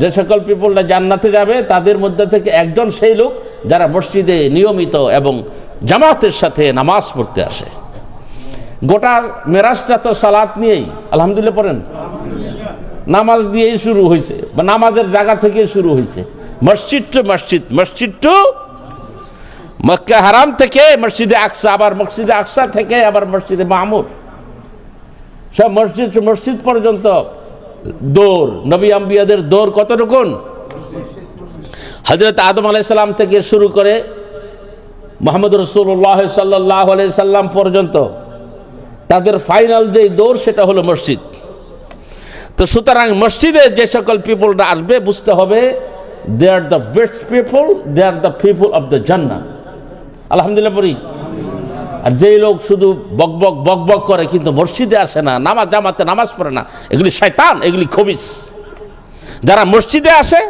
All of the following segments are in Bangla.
যে সকল পিপলরা জান্নাতে যাবে, তাদের মধ্যে থেকে একজন সেই লোক যারা মসজিদে নিয়মিত এবং জামাতের সাথে নামাজ পড়তে আসে। গোটা মেরাজটা তো সালাত নিয়েই, আলহামদুলিল্লাহ পড়েন? নামাজ দিয়েই শুরু হয়েছে, বা নামাজের জায়গা থেকে শুরু হয়েছে। মসজিদ টু মসজিদ মসজিদ টু মক্কা হারাম থেকে মসজিদে আকসা, আবার মসজিদে আকসা থেকে আবার মসজিদে মামুর। সব মসজিদ মসজিদ পর্যন্ত দৌড়। নবী আম্বিয়াদের দৌড় কত রকম হজরত আদম আলাইসাল্লাম থেকে শুরু করে মোহাম্মদ রসুল্লাহ সাল্লাহ সাল্লাম পর্যন্ত তাদের ফাইনাল যে দৌড় সেটা হলো মসজিদ। তো সুতরাং মসজিদে যে সকল পিপলরা আসবে, বুঝতে হবে they are the best people they are the people of the Jannah আলহামদুলিল্লাহ, পড়ি। আর যেই লোক শুধু বক বক বক বক করে, কিন্তু মসজিদে আসে না, নামাজ, জামাতে নামাজ পড়ে না, এগুলি শয়তান, এগুলি খবিস। যারা মসজিদে আসে,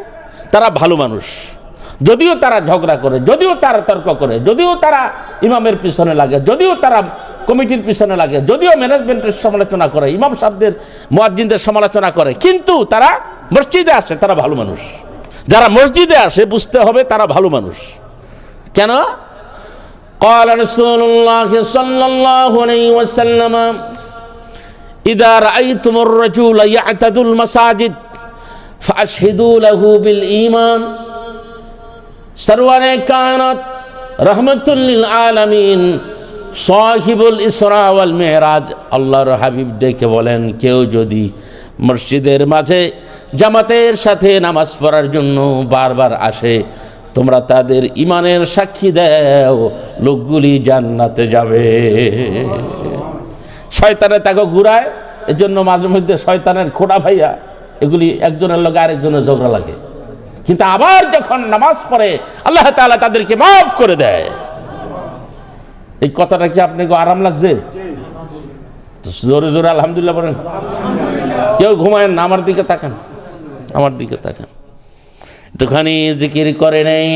তারা ভালো মানুষ। যদিও তারা ঝগড়া করে, যদিও তারা তর্ক করে, যদিও তারা ইমামের পিছনে লাগে, যদিও তারা কমিটির পিছনে লাগে, যদিও ম্যানেজমেন্টের সমালোচনা করে, ইমাম সাহেবদের, মোয়াজ্জিনদের সমালোচনা করে, কিন্তু তারা মসজিদে আসে, তারা ভালো মানুষ। যারা মসজিদে আসে, বুঝতে হবে তারা ভালো মানুষ। কেন? قال رسول الله صلى الله عليه وسلم إذا رأيتم الرجل يعتد المساجد فأشهدوا له بالإيمان سرور كانت رحمة للعالمين সাহিবুল ইসরা ওয়াল মেহরাজ আল্লাহর হাবিব ডেকে বলেন কেউ যদি মসজিদের মাঝে জামাতের সাথে নামাজ পড়ার জন্য বারবার আসে তোমরা তাদের ইমানের সাক্ষী দেও, লোকগুলি জান্নাতে যাবে। শয়তানে তাকে ঘুরায়, এজন্য মাঝে মধ্যে শয়তানের খোটা ভাইয়া, এগুলি একজনের লোক আরেকজনের ঝগড়া লাগে। কিন্তু আবার যখন নামাজ পড়ে, আল্লাহ তালা তাদেরকে মাফ করে দেয়। এই কথাটা কি আপনাকে আরাম লাগছে? জোরে জোরে আলহামদুলিল্লাহ বলেন। কেউ ঘুমায়েন না, আমার দিকে তাকান, আমার দিকে তাকান। একটুখানি জিকির করে নেই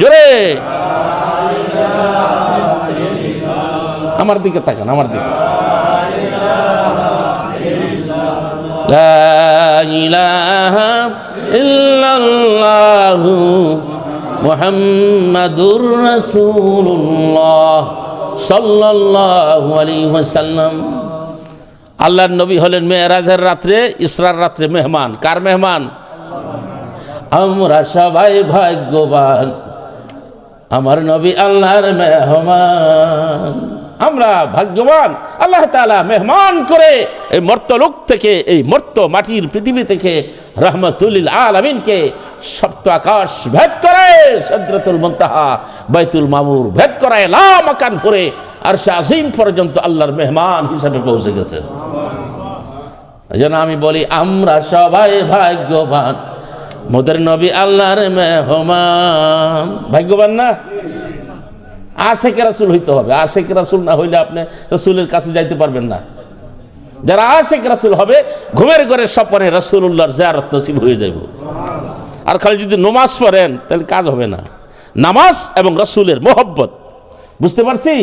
জোরে। আমার দিকে তাকান, আমার দিকে। মোহাম্মদুর রসুল্লাহ সাল্লাল্লাহু আলাইহি ওয়াসাল্লাম। আল্লাহর নবী হলেন মেয়েরাজের রাত্রে, ইসরার রাত্রে মেহমান। কার মেহমান? আমরা সবাই ভাগ্যবান। আমার নবী আল্লাহর মেহমান। আমরা ভাগ্যবান। আল্লাহ তাআলা মেহমান করে এই মর্তলোক থেকে, এই মর্ত মাটির পৃথিবী থেকে রহমতুল্লিল আলমিনকে সপ্ত আকাশ ভেদ করে, সদ্রতুল মন্তাহা, বাইতুল মামুর ভেদ করে করায় লামাকান ফুরে আর সে আজিম পর্যন্ত আল্লাহর মেহমান হিসাবে পৌঁছে গেছে। যেন আমি বলি, আমরা সবাই ভাগ্যবান। মোদের নবী আল্লাহর মেহমান। ভাগ্যবান না? আশেখ রাসুল হইতে হবে। আশেখ রাসুল না হইলে আপনি রসুলের কাছে যাইতে পারবেন না। যারা আশেখ রাসুল হবে, ঘুমের ঘরে স্বপনে রসুল্লাহর জিয়ারত নসিব হয়ে যাইব। আর খালি যদি নমাজ পড়েন, তাহলে কাজ হবে না। নামাজ এবং রসুলের মোহব্বত। বুঝতে পারছি?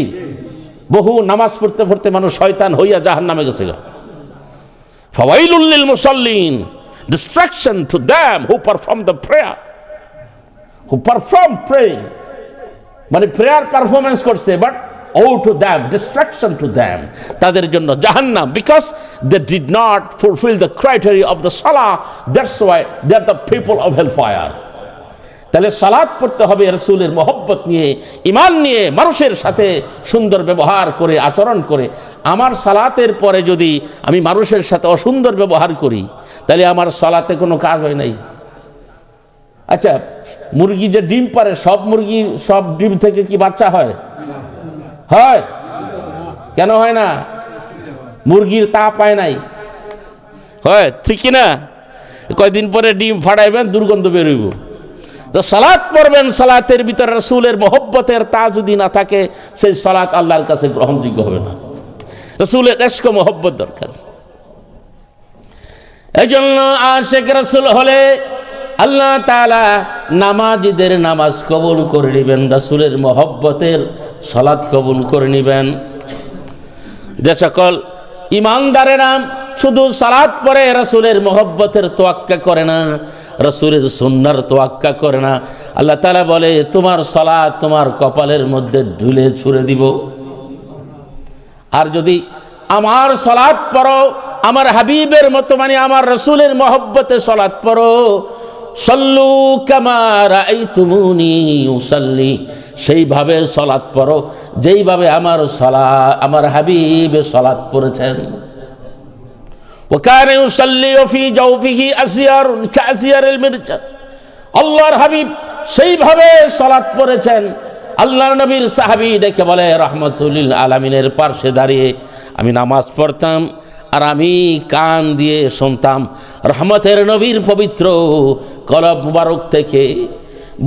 বহু নামাজ পড়তে পড়তে মানুষ শয়তান হইয়া জাহান নামে গেছে ফওয়াইলুল্লিল মুসাল্লিন destruction to them who perform the prayer who perform praying মানে প্রেয়ার পারফরমেন্স করছে but woe to them destruction to them তাদের জন্য জাহান্নাম because they did not fulfil the criteria of the salah that's why they are the people of hell fire তাহলে সালাদ পড়তে হবে রসুলের মহব্বত নিয়ে ইমান নিয়ে, মানুষের সাথে সুন্দর ব্যবহার করে, আচরণ করে। আমার সালাতের পরে যদি আমি মানুষের সাথে অসুন্দর ব্যবহার করি, তাহলে আমার সালাতে কোনো কাজ হয় নাই। আচ্ছা মুরগি যে ডিম পারে, সব মুরগি, সব ডিম থেকে কি বাচ্চা হয়? হয়। কেন হয় না? মুরগির তা পায় নাই। হয়, ঠিক না কয়দিন পরে ডিম ফাড়াইবেন দুর্গন্ধ বেরোইব তো সালাত পড়বেন, সালাতের ভিতরে রসুলের মহব্বতের তা যদি না থাকে, সেই সালাত আল্লাহর কাছে গ্রহণযোগ্য হবে না। রসুলের এস্ক মহব্বত দরকার। এই জন্য আশেখ রসুল হলে আল্লাহ তালা নামাজিদের নামাজ কবুল করে নেবেন, রসুলের মহব্বতের সলাৎ কবুল করে নেবেন। যে সকল ইমানদারেরা শুধু সালাত পরে রসুলের মহব্বতের তোয়াক্কা করে না রসুলের সুন্নার তোয়াক্কা করে না। আল্লাহ তালা বলে, তোমার সালাত তোমার কপালের মধ্যে ঢুলে ছুড়ে দিব। আর যদি আমার সলাৎ পড়ো, আমার হাবিবের মতো মানে আমার রসুলের মহব্বতে সলাৎ পড়ো, সল্লু কামার সেইভাবে সলাৎ পড়ো, যেইভাবে আমার সলা, আমার হাবিবে সলাৎ পড়েছেন। وكان يصلي وفي جوفه أسيار كأسيار المرجل আল্লাহর হাবিব সেইভাবে সালাত পড়েছেন আল্লাহর নবীর সাহাবি ডেকে বলে রহমতুল্লিল আলমিনের পার্শ্বে দাঁড়িয়ে আমি নামাজ পড়তাম আর আমি কান দিয়ে শুনতাম রহমতের নবীর পবিত্র কলব মুবারক থেকে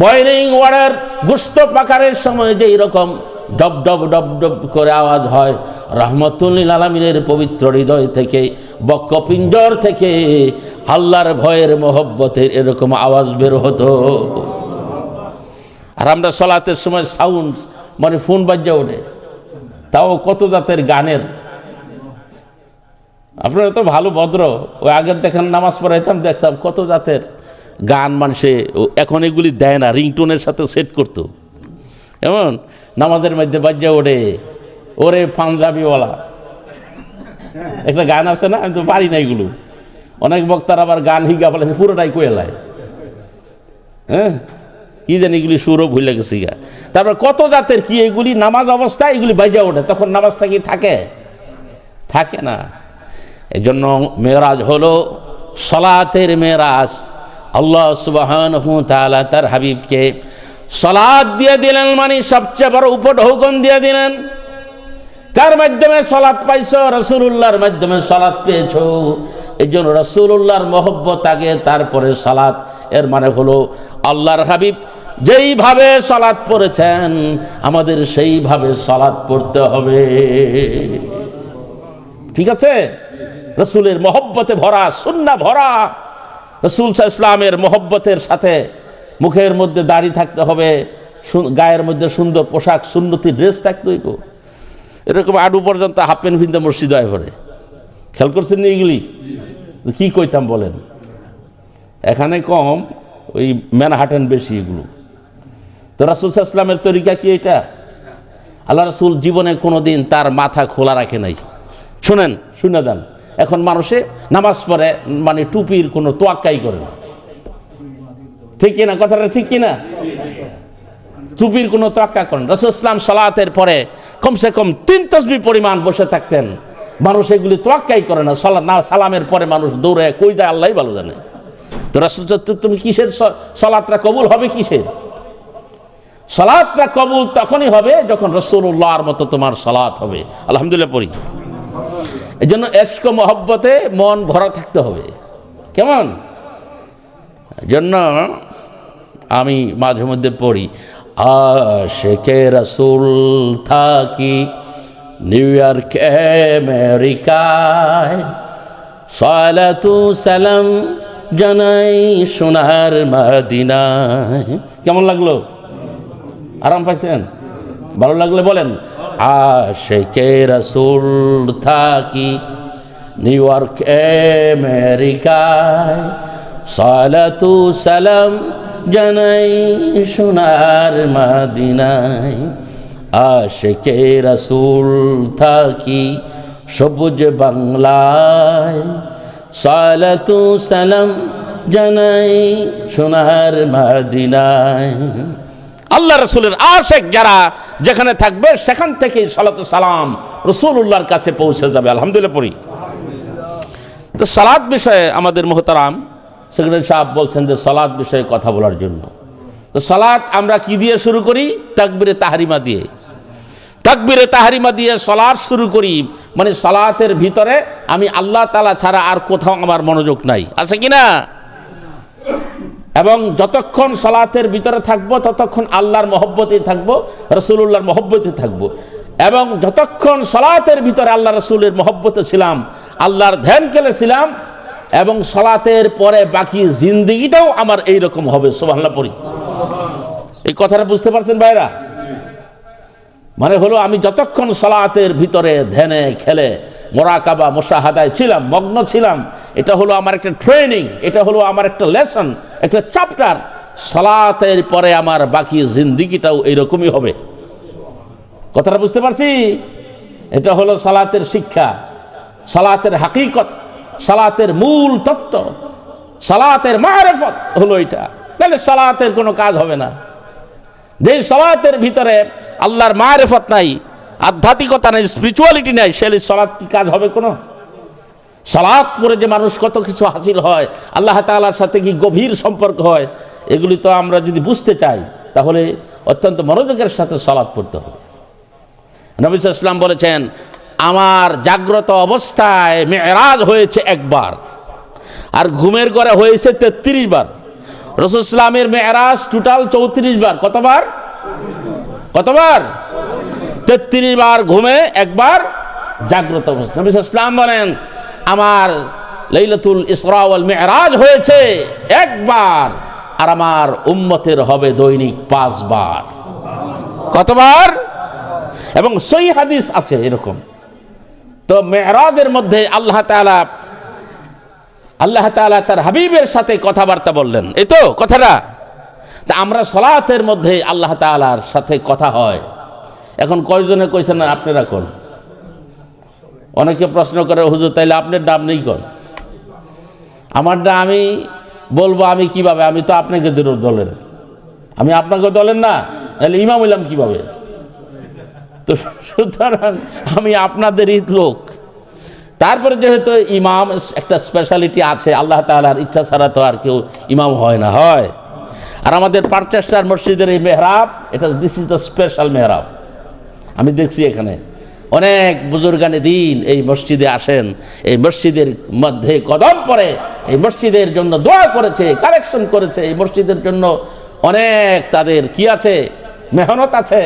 বয়লিং ওয়ার্ডের গুস্ত পাকারের সময় যেই রকম ডব ডব ডব ডব করে আওয়াজ হয় রহমতুল্লিল আলমিনের পবিত্র হৃদয় থেকে বক্কপিঞ্জর থেকে আল্লাহর ভয়ের মোহব্বতের এরকম আওয়াজ বের হতো। আর আমরা সলাতের সময় সাউন্ড মানে ফোন বাজ্যা ওঠে। তাও কত জাতের গানের? আপনারা তো ভালো ভদ্র। ওই আগের দেখেন নামাজ পড়াইতাম, দেখতাম কত জাতের গান মানুষে এখন এগুলি দেয় না, রিংটোনের সাথে সেট করতো। এমন? নামাজের মধ্যে বাজ্যা ওঠে। ওরে পাঞ্জাবিওয়ালা। একটা গান আছে না? আমি তো পারি না এগুলো। অনেক বক্তার আবার গান হিগা বলেছে পুরোটাই কোয়েলায় হ্যাঁ? কি জানি এগুলি সুরও ভুলে গেছি গা। তারপর কত জাতের কি, এগুলি নামাজ অবস্থায় এগুলি বাইজা ওঠে, তখন নামাজটা কি থাকে? থাকে না। এই জন্য মেয়েরাজ হলো সলাতের মেয়েরাজ। আল্লাহ সুবাহান তাআলা তার হাবিবকে সলাদ দিয়ে দিলেন মানে সবচেয়ে বড় উপঢৌকন দিয়ে দিলেন। কার মাধ্যমে সলাৎ পাইছো রসুল্লাহর মাধ্যমে সলাৎ পেয়েছ। এই জন্য রসুল্লাহর মহব্বত আগে, তারপরে সালাত। এর মানে হলো আল্লাহর হাবিব যেইভাবে সলাৎ পড়েছেন, আমাদের সেইভাবে সলাৎ পড়তে হবে। ঠিক আছে? রসুলের মহব্বতে ভরা, সুন্না ভরা। রসুল ইসলামের মহব্বতের সাথে মুখের মধ্যে দাড়ি থাকতে হবে গায়ের মধ্যে সুন্দর পোশাক, সুন্নতি, ড্রেস থাকতে হইব। এরকম আডু পর্যন্ত হাফ প্যান্ট ভিন্দে মসজিদ হয় ভরে খেয়াল করছেন না এগুলি? কি কইতাম বলেন? এখানে কম, ওই ম্যানহাটেন বেশি এগুলো। তো রাসুল ইসলামের তরিকা কি এটা? আল্লাহ রাসুল জীবনে কোনো দিন তার মাথা খোলা রাখে নাই। শুনেন, শুনে দেন। এখন মানুষে নামাজ পড়ে মানে টুপির কোনো তোয়াক্কাই করে না। ঠিক কিনা? কথাটা ঠিক কিনা? টুপির কোনো তোয়াক্কা করেন রসুল ইসলাম সালাতের পরে কমসে কম তিন তসবি পরিমাণ বসে থাকতেন। মানুষ এগুলি তোয়াক্কাই করে না। সালা না, সালামের পরে মানুষ দৌড়ে কই যায় আল্লাহ ভালো জানে। তো রসুল তুমি কিসের সলাতটা কবুল হবে কিসের? সলাৎটা কবুল তখনই হবে যখন রসুল্লাহর মতো তোমার সলাৎ হবে। আলহামদুলিল্লাহ পড়ি। এই জন্য এস্ক মহব্বতে মন ভরা থাকতে হবে। কেমন? জন্য আমি মাঝে মধ্যে পড়ি। আশেকে রসুল থাকি, নিউ ইয়র্ক, আমেরিকায়। সালাতু সালাম জানাই সোনার মদিনায়। কেমন লাগল? আরাম পাইছেন? ভালো লাগলে বলেন। আশেকে রসুল থাকি, নিউ ইয়র্ক, আমেরিকায়। সালাতু সালাম জানাই সোনার মাদিনায়, আশেকে রসুল থাকি সবুজ বাংলায়। সালাতু সালাম জানাই সোনার মাদিনায়। আল্লাহ রসুলের আশেক যারা যেখানে থাকবে, সেখান থেকে সালাত সালাম রসুল্লাহর কাছে পৌঁছে যাবে। আলহামদুলিল্লাহ পড়ি। তো সালাদ বিষয়ে আমাদের মোহতারাম সেক্রেটারি সাহেব বলছেন যে সালাদ বিষয়ে কথা বলার জন্য। তো সালাদ আমরা কি দিয়ে শুরু করি? তাকবিরে তাহারিমা দিয়ে। তাকবিরে তাহারিমা দিয়ে সলাদ শুরু করি। মানে সালাতের ভিতরে আমি আল্লাহ তালা ছাড়া আর কোথাও আমার মনোযোগ নাই। আছে কি না? এবং যতক্ষণ সলাতের ভিতরে থাকব, ততক্ষণ আল্লাহর মহব্বতে থাকব রসুল্লাহর মহব্বতে থাকব। এবং যতক্ষণ সলাতের ভিতরে আল্লাহ রসুলের মহব্বতে ছিলাম, আল্লাহর ধ্যান কেলেছিলাম এবং সলাতের পরে বাকি জিন্দিগিটাও আমার এই রকম হবে সোভাল্লা পড়ি। এই কথাটা বুঝতে পারছেন ভাইরা? মানে হলো আমি যতক্ষণ সলাতের ভিতরে ধ্যানে, খেলে, মোরাকাবা, মোশাহাদায় ছিলাম, মগ্ন ছিলাম, এটা হলো আমার একটা ট্রেনিং এটা হলো আমার একটা লেসন একটা চ্যাপ্টার সালাতের পরে আমার বাকি জিন্দিগিটাও এইরকমই হবে। কথাটা বুঝতে পারছি? এটা হলো সালাতের শিক্ষা, সালাতের হাকিকত। সালাতের মূল তত্ত্ব, সালাতের মারেফত হলো এটা। তাহলে সালাতের কোনো কাজ হবে না। যে সালাতের ভিতরে আল্লাহর মারেফত নাই, আধ্যাত্মিকতা নাই স্পিরিচুয়ালিটি নাই সেলে সালাত কি কাজ হবে কোনো? সালাত করে যে মানুষ কত কিছু হাসিল হয়, আল্লাহ তাআলার সাথে কি গভীর সম্পর্ক হয়, এগুলি তো আমরা যদি বুঝতে চাই, তাহলে অত্যন্ত মনোযোগের সাথে সালাত পড়তে হবে। নবী ইসলাম বলেছেন আমার জাগ্রত অবস্থায় মেয়েরাজ হয়েছে একবার। আর ঘুমের ঘরে হয়েছে তেত্রিশ বার। রসুল ইসলামের মেয়েরাজ টোটাল চৌত্রিশ বার। কতবার? কতবার? তেত্রিশ বার ঘুমে একবার জাগ্রত অবস্থা। ইসলাম বলেন, আমার লাইলাতুল ইসরাওয়াল মেয়েরাজ হয়েছে একবার আর আমার উম্মতের হবে দৈনিক পাঁচবার। কতবার? এবং সই হাদিস আছে এরকম। তো মেয়েরাজের মধ্যে আল্লাহ তাআলা আল্লাহ তাআলা তার হাবিবের সাথে কথাবার্তা বললেন। এই তো, কথাটা? তা আমরা সলাতের মধ্যে আল্লাহ তাআলার সাথে কথা হয়। এখন কয়জনে কইছেন আপনারা কোন? অনেকে প্রশ্ন করে, হুজুর, তাইলে আপনার নাম নেই কোন? আমারটা আমি বলব, আমি কীভাবে? আমি তো আপনাকে দলের। আমি আপনাকে দলের না তাহলে ইমাম হইলাম কীভাবে? তো সুতরাং আমি আপনাদের ঈদ লোক। তারপরে যেহেতু ইমাম একটা স্পেশালিটি আছে, আল্লাহ তালার ইচ্ছা ছাড়া তো আর কেউ ইমাম হয় না, হয়। আর আমাদের পারচেস্টার মসজিদের এই মেহরাব, এটা this is the special mihrab. আমি দেখছি এখানে অনেক বুজুর্গানে দিন এই মসজিদে আসেন, এই মসজিদের মধ্যে কদম পরে, এই মসজিদের জন্য দোয়া করেছে কালেকশন করেছে, এই মসজিদের জন্য অনেক তাদের কি আছে, মেহনত আছে।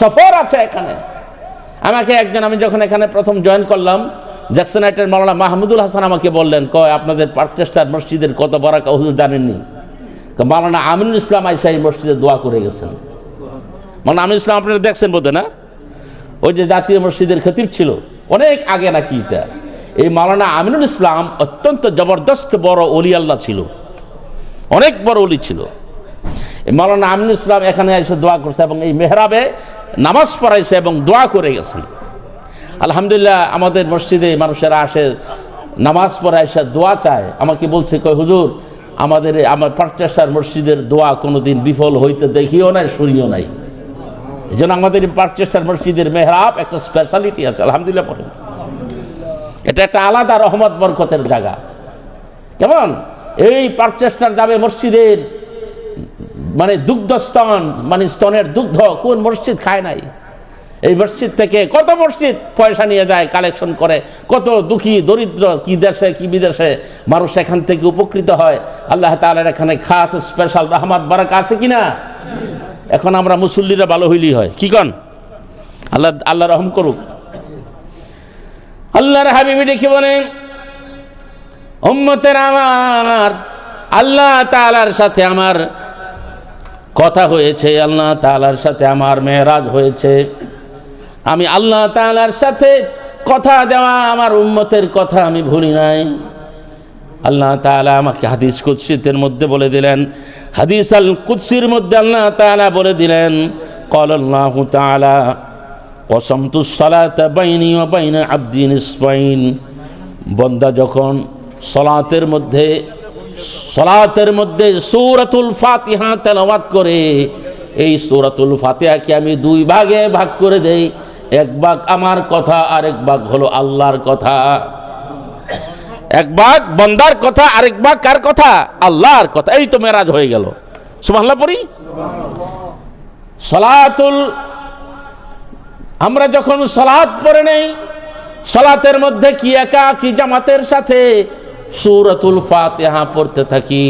সফর আছে এখানে। আমাকে একজন, আমি যখন এখানে প্রথম জয়েন করলাম জ্যাকসনাইটের মাওলানা মাহমুদুল হাসান আমাকে বললেন, কয়, আপনাদের পার্চেস্টার মসজিদের কত বরাকা, হুজুর জানেননি? মাওলানা আমিনুল ইসলাম আইসা এই মসজিদে দোয়া করে গেছেন। মাওলানা আমিনুল ইসলাম, আপনারা দেখছেন বোধ না? ওই যে জাতীয় মসজিদের খতিব ছিল, অনেক আগে নাকি এটা। এই মাওলানা আমিনুল ইসলাম অত্যন্ত জবরদস্ত বড় অলি আল্লাহ ছিল। অনেক বড় অলি ছিল। এই মাওলানা আমিনুল ইসলাম এখানে এসে দোয়া করছে এবং এই মেহরাবে নামাজ পড়াইছে এবং দোয়া করে গেছেন। আলহামদুলিল্লাহ আমাদের মসজিদে মানুষেরা আসে, নামাজ পড়ে এসে দোয়া চায়। আমাকে বলছে, কয়, হুজুর, আমাদের আমার পারচেস্টার মসজিদের দোয়া কোনোদিন বিফল হইতে দেখিও নাই, শুনিও নাই। এই জন্য আমাদের পারচেস্টার মসজিদের মেহরাব একটা স্পেশালিটি আছে, আলহামদুলিল্লাহ পড়েন। এটা একটা আলাদা রহমত, বরকতের জায়গা। কেমন? এই পারচেস্টার যাবে মসজিদের মানে দুগ্ধ স্তন মানে স্তনের দুগ্ধ, কোন মসজিদ খায় নাই? এই মসজিদ থেকে কত মসজিদ পয়সা নিয়ে যায় কালেকশন করে? কত দুঃখী, দরিদ্র, কি দেশে, কি বিদেশে মানুষ এখান থেকে উপকৃত হয়? আল্লাহ তাআলার এখানে খাস স্পেশাল রহমত বারাক আছে কি না এখন আমরা মুসল্লিরা ভালো হইলি হয়। কি কন? আল্লাহ আল্লাহ রহম করুক। আল্লাহর হাবিবি ডেকে বলেন আমার, আল্লাহ তাআলার সাথে আমার কথা হয়েছে, আল্লাহ তালার সাথে আমার মেয়েরাজ হয়েছে। আমি আল্লাহ তালার সাথে কথা দেওয়া আমার উম্মতের কথা আমি ভুলি নাই। আল্লাহ তালা আমাকে হাদিস কুৎসিতের মধ্যে বলে দিলেন। হাদিস আল কুৎসির মধ্যে আল্লাহ তালা বলে দিলেন কল্লাহ তালা বন্দা যখন সলাতের মধ্যে সলাতের মধ্যে সূরাতুল ফাতিহা তেলাওয়াত করে, এই সূরাতুল ফাতিহাকে আমি দুই ভাগে ভাগ করে দেই। এক ভাগ আমার কথা আর এক ভাগ হলো আল্লাহর কথা। এক ভাগ বন্দার কথা, আরেক ভাগ কার কথা? আল্লাহর কথা। এই তো মেরাজ হয়ে গেল। সুবহানাল্লাহ পড়ি? সলাতুল আমরা যখন সলাৎ পড়ে নেই, সলাতের মধ্যে কি একা, কি জামাতের সাথে? সূরাতুল ফাতিহা পড়তে থাকি।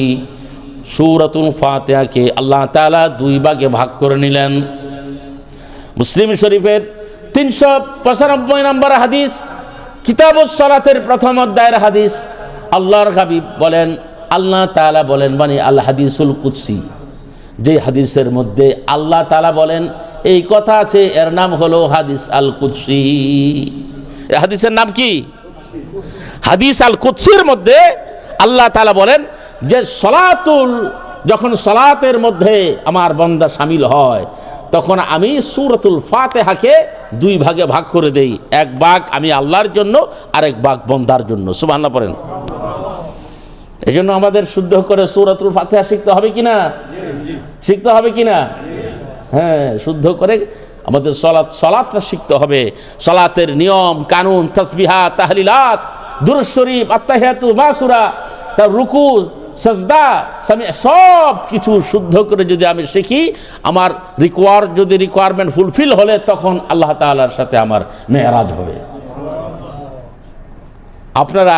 সূরাতুল ফাতিহাকে আল্লাহ তাআলা দুই ভাগে ভাগ করে নিলেন। মুসলিম শরীফের তিনশো পঁচানব্বই নম্বর হাদিস, কিতাবুস সালাতের প্রথম অধ্যায়ের হাদিস। আল্লাহর হাবিব বলেন, আল্লাহ তাআলা বলেন মানে আল হাদিসুল কুৎসি যে হাদিসের মধ্যে আল্লাহ তালা বলেন, এই কথা আছে, এর নাম হলো হাদিস আল কুৎসি হাদিসের নাম কি? হাদিস আল কুৎসির মধ্যে আল্লাহ তাআলা বলেন যে সলাতুল, যখন সলাতের মধ্যে আমার বন্দা সামিল হয়, তখন আমি সুরতুল ফাতেহাকে দুই ভাগে ভাগ করে দেই। এক ভাগ আমি আল্লাহর জন্য আর এক ভাগ বন্দার জন্য। সুবহানাল্লাহ পড়েন। এই জন্য আমাদের শুদ্ধ করে সুরাতুল ফাতেহা শিখতে হবে কিনা শিখতে হবে কিনা হ্যাঁ শুদ্ধ করে আমাদের সলাৎ, সলাৎটা শিখতে হবে। সলাতের নিয়ম, কানুন, তসবিহা, তাহলিলাত দুরুদ শরীফ, আত্মাহিয়াতু, মাসুরা, তার রুকু, সজদা সব কিছু শুদ্ধ করে যদি আমি শিখি, আমার রিকোয়ার যদি রিকোয়ারমেন্ট ফুলফিল হলে তখন আল্লাহ তাআলার সাথে আমার মেয়ারাজ হবে। আপনারা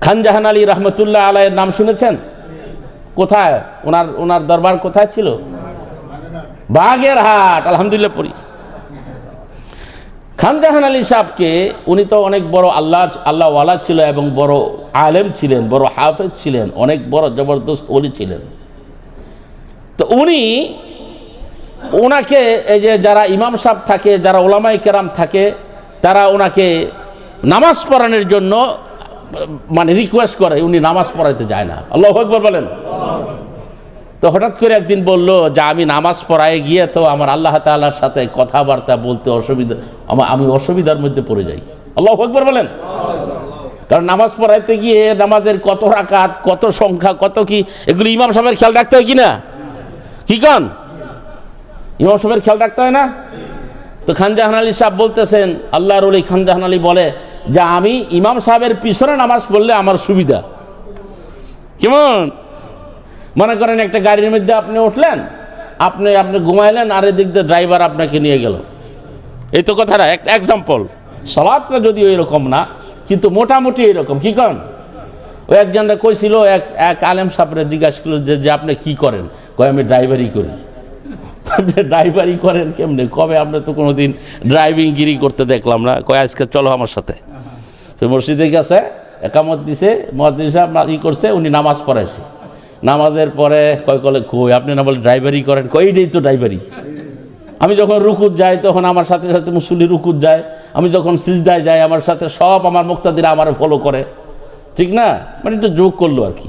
খানজাহান আলী রহমতুল্লাহ আলাইয়ের নাম শুনেছেন? কোথায়? ওনার ওনার দরবার কোথায় ছিল? বাগের হাট আলহামদুলিল্লাহ পড়ি। খানজাহান আলী সাহেবকে উনি তো অনেক বড় আল্লাহ, আল্লাহওয়ালা ছিল এবং বড় আলেম ছিলেন, বড় হাফেজ ছিলেন, অনেক বড় জবরদস্ত অলি ছিলেন। তো উনি ওনাকে এই যে যারা ইমাম সাহেব থাকে, যারা ওলামাই কেরাম থাকে, তারা ওনাকে নামাজ পড়ানোর জন্য মানে রিকোয়েস্ট করে, উনি নামাজ পড়াইতে যায় না। আল্লাহ আকবর বলেন। তো হঠাৎ করে একদিন বলল, যে আমি নামাজ পড়ায় গিয়ে তো আমার আল্লাহ তাআলার সাথে কথাবার্তা বলতে অসুবিধা, আমা- আমি অসুবিধার মধ্যে পড়ে যাই। আল্লাহ আকবর বলেন। কারণ নামাজ পড়াইতে গিয়ে নামাজের কত রাকাত, কত সংখ্যা, কত কি, এগুলো ইমাম সাহেবের খেয়াল রাখতে হয় কি না? কি কন? ইমাম সাহেবের খেয়াল রাখতে হয় না? তো খানজাহান আলী সাহেব বলতেছেন, আল্লাহর ওলি খানজাহান আলী বলে, যে আমি ইমাম সাহেবের পিছনে নামাজ পড়লে আমার সুবিধা। কেমন? মনে করেন একটা গাড়ির মধ্যে আপনি উঠলেন, আপনি আপনি ঘুমাইলেন আর এদিক দিয়ে ড্রাইভার আপনাকে নিয়ে গেল। এই তো কথাটা একটা এক্সাম্পল সলাদটা যদি ওই রকম না, কিন্তু মোটামুটি এরকম, কি কন? ওই একজনটা কইছিল, এক এক আলেম সাপরে জিজ্ঞাসা করল যে যে আপনি কি করেন? কয়, আমি ড্রাইভারি করি। আপনি ড্রাইভারি করেন কেমনে? কবে? আমরা তো কোনোদিন ড্রাইভিং গিরি করতে দেখলাম না। কয়, আজকে চলো আমার সাথে। মসজিদে গেছে একামত দিছে, মসজিদ সাহেব ই করছে, উনি নামাজ পড়াইছে। নামাজের পরে কয় কলে, কই, আপনি না বলে ড্রাইভারি করেন? কই এইটাই তো ড্রাইভারি আমি যখন রুকুত যাই, তখন আমার সাথে সাথে মুসল্লি রুকুত যায়। আমি যখন সিজদায় যাই, আমার সাথে সব আমার মুক্তাদিরা আমার ফলো করে। ঠিক না? মানে একটু যোগ করল আর কি।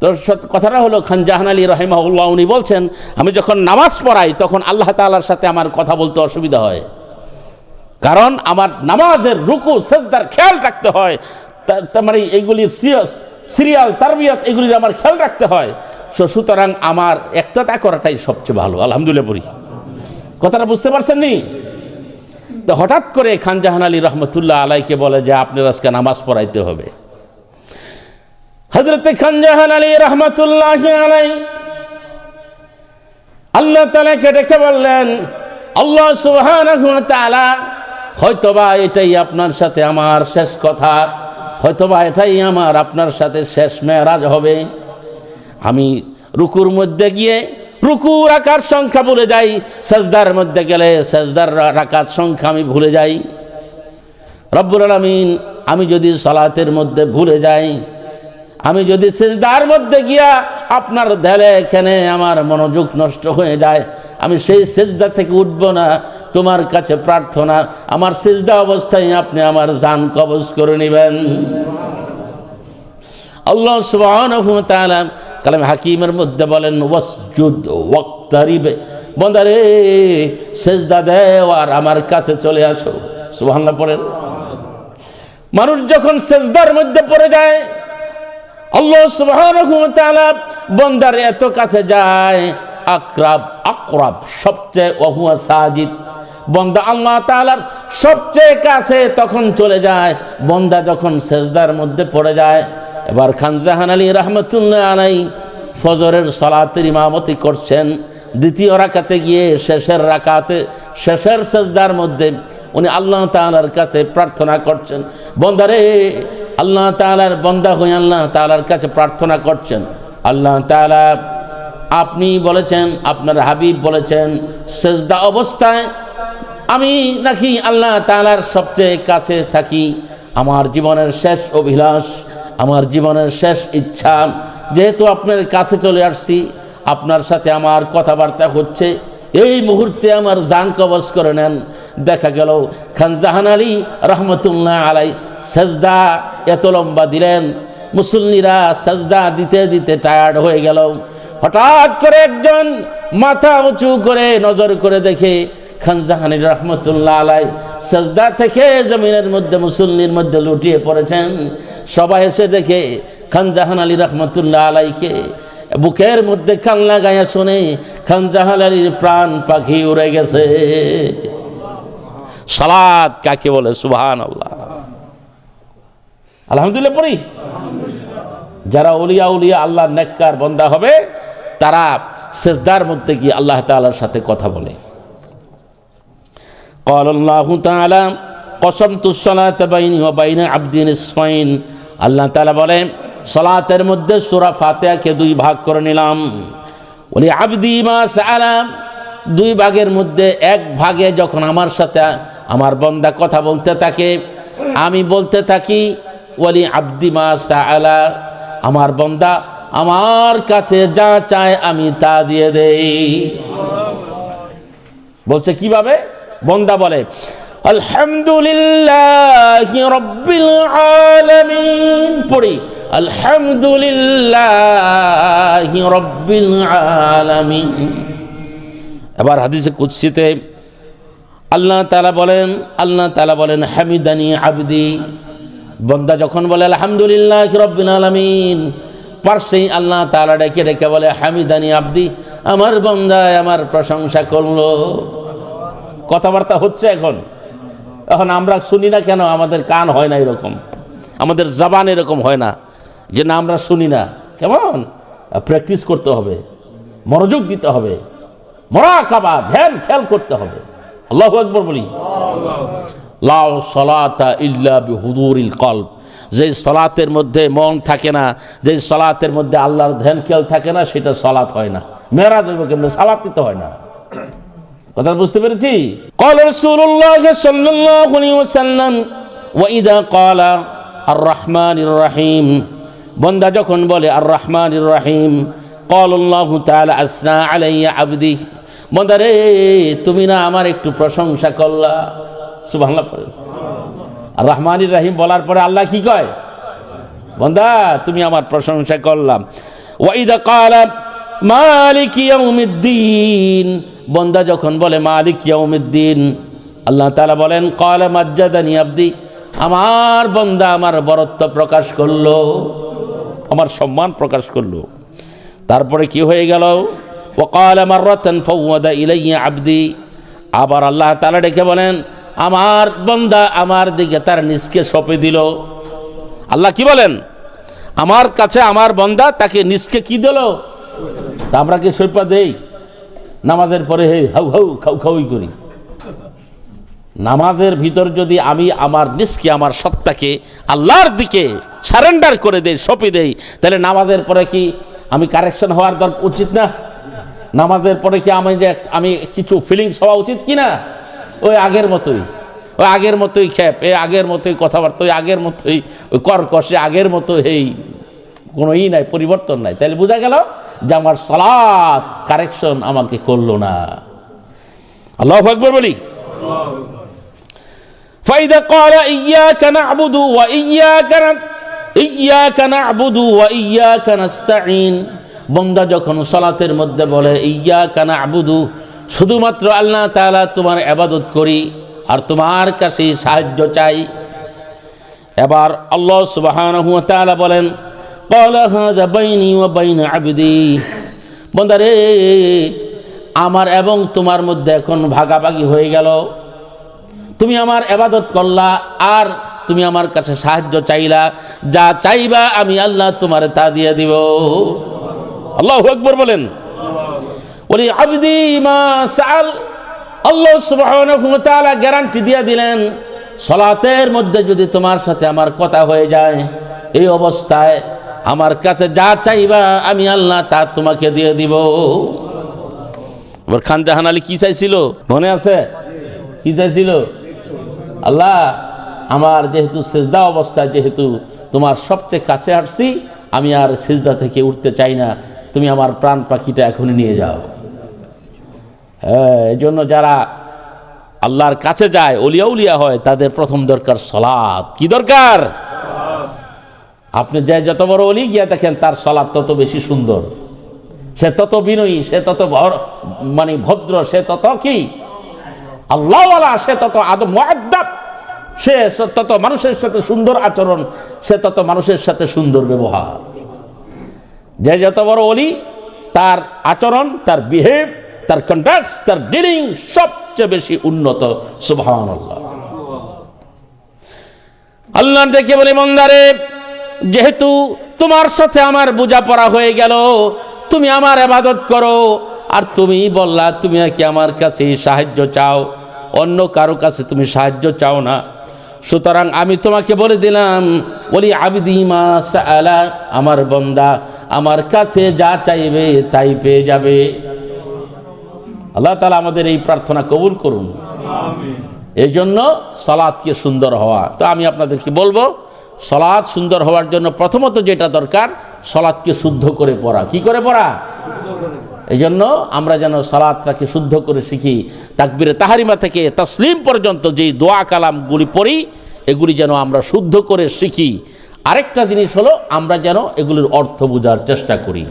তো কথাটা হলো, খান জাহান আলী রহিমাউল্লাহ উনি বলছেন, আমি যখন নামাজ পড়াই, তখন আল্লাহ তাআলার সাথে আমার কথা বলতে অসুবিধা হয়। কারণ আমার নামাজের রুকু, সেজদার খেয়াল রাখতে হয়। তার মানে এইগুলির সিরিয়াস সিরিয়াল, তারবিয়ত এগুলির আমার খেয়াল রাখতে হয়। সো সুতরাং আমার একতাতা করাটাই সবচেয়ে ভালো, আলহামদুলিল্লাহ পড়ি। কথাটা বুঝতে পারছেন নি? তো হঠাৎ করে খানজাহান আলী রহমতুল্লাহ আলাইকে বলে যে, আপনার আজকে নামাজ পড়াইতে হবে। হজরত খানজাহান আলী রহমতুল্লাহ আলাই আল্লাহ তালাকে ডেকে বললেন, আল্লাহ তাআলা, হয়তোবা এটাই আপনার সাথে আমার শেষ কথা। হয়তোবা এটাই আমার আপনার সাথে শেষ মেয়ারাজ হবে। আমি রুকুর মধ্যে গিয়ে রুকু রাকার সংখ্যা ভুলে যাই, সেজদার মধ্যে গেলে সেজদার রাকাত সংখ্যা আমি ভুলে যাই। রব্বুল আলামিন, আমি যদি সালাতের মধ্যে ভুলে যাই, আমি যদি সেজদার মধ্যে গিয়া আপনার ধ্যালে এখানে আমার মনোযোগ নষ্ট হয়ে যায়, আমি সেই সেজদা থেকে উঠব না। তোমার কাছে প্রার্থনা, আমার সেজদা অবস্থায় আপনি আমার জান কবজ করে নেবেন। আল্লাহ কালাম হাকিমের মধ্যে বলেন বন্দারে, সেজদা আমার কাছে চলে আসো। সুবহানাল্লাহ পড়েন। মানুষ যখন সেজদার মধ্যে পড়ে যায়, আল্লাহ সুবহানাহু বন্দার এত কাছে যায়, আকরাব আকরাব সবচেয়ে ওহুয়া সাজিদ। বন্দা আল্লাহ তাআলার সবচেয়ে কাছে তখন চলে যায়। বন্দা যখন সেজদার মধ্যে পড়ে যায়, এবার খানজাহান আলী রহমতুল্লাহ আলাই ফজরের সালাতের ইমামতি করছেন। দ্বিতীয় রাকাতে গিয়ে শেষের রাকাতে, শেষের সেজদার মধ্যে উনি আল্লাহ তাআলার কাছে প্রার্থনা করছেন। বন্দারে আল্লাহ তাআলার বন্দা হয়ে আল্লাহ তাআলার কাছে প্রার্থনা করছেন। আল্লাহ তাআলা আপনি বলেছেন, আপনার হাবিব বলেছেন, সেজদা অবস্থায় আমি নাকি আল্লাহ তাআলার সবচেয়ে কাছে থাকি। আমার জীবনের শেষ অভিলাষ, আমার জীবনের শেষ ইচ্ছা, যেহেতু আপনার কাছে চলে আসছি, আপনার সাথে আমার কথাবার্তা হচ্ছে, এই মুহূর্তে আমার জান কবজ করে নেন। দেখা গেল, খান জাহান আলী রহমতুল্লাহ আলাই সেজদা এত লম্বা দিলেন। মুসল্লিরা সেজদা দিতে দিতে টায়ার্ড হয়ে গেল। হঠাৎ করে একজন মাথা উঁচু করে নজর করে দেখে খান জাহানি রহমতুল্লাহ আলাই সেজদা থেকে জমিনের মধ্যে মুসল্লির মধ্যে লুটিয়ে পড়েছেন। সবাই এসে দেখে খান জাহান আলী রহমতুল্লাহ আলাইকে বুকের মধ্যে কান্না গায়া শুনে খান জাহান আলীর প্রাণ পাখি উড়ে গেছে। সালাদ কাকে বলে? সুহান আল্লাহ আলহামদুলিল্লাহ পড়ি? যারা উলিয়া উলিয়া আল্লাহ নেককার বন্দা হবে, তারা সেজদার মধ্যে গিয়ে আল্লাহ তাআলার সাথে কথা বলে। قال الله تعالى قسمت الصلاة بيني وبين عبد نصفين আল্লাহ তাআলা বলেন সালাতের মধ্যে সূরা ফাতিহাকে দুই ভাগ করে নিলাম বলি আবদি মা সাআলা দুই ভাগের মধ্যে এক ভাগে যখন আমার সাথে আমার বন্দা কথা বলতে থাকে আমি বলতে থাকি ওয়ালি আব্দি মা সাআলা আমার বন্দা আমার কাছে যা চায় আমি তা দিয়ে দেই বলছে কিভাবে বন্দা বলে, আলহামদুলিল্লাহ রব্বিল আলামিন। পড়ি, আলহামদুলিল্লাহ রব্বিল আলামিন। এবার হাদিসে কুৎসিতে আল্লাহ তালা বলেন, আল্লাহ তালা বলেন, হামিদানি আবদি। বন্দা যখন বলে, আলহামদুলিল্লাহ রব্বিল আলামিন। পার্শ্বেই আল্লাহ তালা ডেকে ডেকে বলে, হামিদানি আবদি। আমার বন্দায় আমার প্রশংসা করল। কথাবার্তা হচ্ছে এখন। এখন আমরা শুনি না কেন? আমাদের কান হয় না এরকম। আমাদের জবান এরকম হয় না যে না, আমরা শুনি না। কেমন? প্র্যাকটিস করতে হবে। মনোযোগ দিতে হবে। মরাকাবা ধ্যান, খেয়াল করতে হবে। আল্লাহ একবার বলি। লাও সলাতা ইল্লা বিহুদুরিল কল্প যে সলাতের মধ্যে মন থাকে না, যে সলাতের মধ্যে আল্লাহর ধ্যান, খেয়াল থাকে না, সেটা সলাৎ হয় না। মেয়েরাজ কেমন সালাত দিতে হয় না। কথা বুঝতে পেরেছি قال رسول الله صلى الله عليه وسلم واذا قال الرحمن الرحيم বন্দা যখন বলে আর রহমান রহিম قال الله تعالى اسنا علي عبدي বন্দা রে তুমি না আমার একটু প্রশংসা করলা সুবহানাল্লাহ পড়েন আর রহমান রহিম বলার পরে আল্লাহ কি কয় বন্দা তুমি আমার প্রশংসা করলাম ওয়াইদা কালা মালিক ইয়াউমিদ্দিন বন্দা যখন বলে, মালিক ইয়াউমিদ্দিন, আল্লাহ তাআলা বলেন, কালা মাজ্জাদানি আবদি, আমার বন্দা আমার বরত্ব প্রকাশ করল, আমার সম্মান প্রকাশ করল। তারপরে কি হয়ে গেল? ওকাল আমার রতন ফৌদা ইলাইয়া আবদি, আবার আল্লাহ তালা ডেকে বলেন, আমার বন্দা আমার দিকে তার নিজকে সঁপে দিল। আল্লাহ কি বলেন? আমার কাছে আমার বন্দা তাকে নিজকে কি দিল? আমরা কি সৈপা দেই? নামাজের পরে হে হাউ হাউ খাউ খাউই করি। নামাজের ভিতর যদি আমি আমার নিজকে, আমার সত্তাকে আল্লাহর দিকে সারেন্ডার করে দেই, সঁপে দেই, তাহলে নামাজের পরে কি আমি কারেকশন হওয়ার দর উচিত না? নামাজের পরে কি আমি যে আমি কিছু ফিলিংস হওয়া উচিত কি না? ওই আগের মতোই। ওই আগের মতোই খ্যাপ, এ আগের মতোই কথাবার্তা, ওই আগের মতোই ওই কর্কশে আগের মতো এই কোনো ই নাই, পরিবর্তন নাই। তাহলে বোঝা গেল যে আমার সালাত কারেকশন আমাকে করলো না আল্লাহ আকবর বলি فإذا قال إياك نعبد وإياك ن... إياك نعبد وإياك نستعين বন্দা যখন সলাতের মধ্যে বলে ইয়া কানা আবুদু শুধুমাত্র আল্লাহ তাআলা তোমার আবাদত করি আর তোমার কাছে সাহায্য চাই এবার আল্লাহ সুবহানাহু ওয়া তাআলা বলেন বন্দারে, আমার এবং তোমার মধ্যে এখন ভাগাভাগি হয়ে গেল। তুমি আমার এবাদত করলা আর তুমি আমার কাছে সাহায্য চাইলা। যা চাইবা আমি আল্লাহ তোমার তা দিয়ে দিব। আল্লাহ একবার বলেন। বলি, আবদি মা সাল আল্লাহ সুবাহ গ্যারান্টি দিয়ে দিলেন, সলাতের মধ্যে যদি তোমার সাথে আমার কথা হয়ে যায়, এই অবস্থায় আমার কাছে যা চাইবা আমি আল্লাহ তা তোমাকে দিয়ে দিব। এবার খান জাহান আলী কি চাইছিল? মনে আছে? কি চাইছিল? আল্লাহ, আমার যেহেতু সেজদা অবস্থায় যেহেতু তোমার সবচেয়ে কাছে আসছি, আমি আর সেজদা থেকে উঠতে চাই না। তুমি আমার প্রাণ পাখিটা এখনই নিয়ে যাও। হ্যাঁ এই জন্য যারা আল্লাহর কাছে যায়, অলিয়া উলিয়া হয়, তাদের প্রথম দরকার সলাদ কি দরকার? আপনি যে যত বড় অলি গিয়া দেখেন, তার সলাদ তত বেশি সুন্দর। সে তত বিনয়ী, সে তত মানে ভদ্র, সে তত কি? আল্লাহওয়ালা, সে তত আদ মুআদ্দাব সে তত মানুষের সাথে সুন্দর আচরণ, সে তত মানুষের সাথে সুন্দর ব্যবহার। যে যত বড় অলি, তার আচরণ, তার বিহেভ তার কন্ডাক্টস তার ডিলিং সবচেয়ে বেশি উন্নত সুবহান আল্লাহ দেখে বলে, মন্দারে যেহেতু তোমার সাথে আমার বোঝাপড়া হয়ে গেল তুমি আমার আবাদত করো। আর তুমি বললা তুমি নাকি আমার কাছে সাহায্য চাও। অন্য কারও কাছে তুমি সাহায্য চাও না। সুতরাং আমি তোমাকে বলে দিলাম বলি আবিদি মা সাআলা আমার বন্দা আমার কাছে যা চাইবে তাই পেয়ে যাবে। আল্লাহ তালা আমাদের এই প্রার্থনা কবুল করুন। এই জন্য সলাদকে সুন্দর হওয়া। তো আমি আপনাদেরকে বলব সলাদ সুন্দর হওয়ার জন্য প্রথমত যেটা দরকার সলাদকে শুদ্ধ করে পড়া। কি করে পড়া? এই জন্য আমরা যেন সলাদটাকে শুদ্ধ করে শিখি। তাকবিরে তাহারিমা থেকে তসলিম পর্যন্ত যেই দোয়া কালামগুলি পড়ি, এগুলি যেন আমরা শুদ্ধ করে শিখি। আরেকটা জিনিস হলো, আমরা যেন এগুলির অর্থ বোঝার চেষ্টা করি।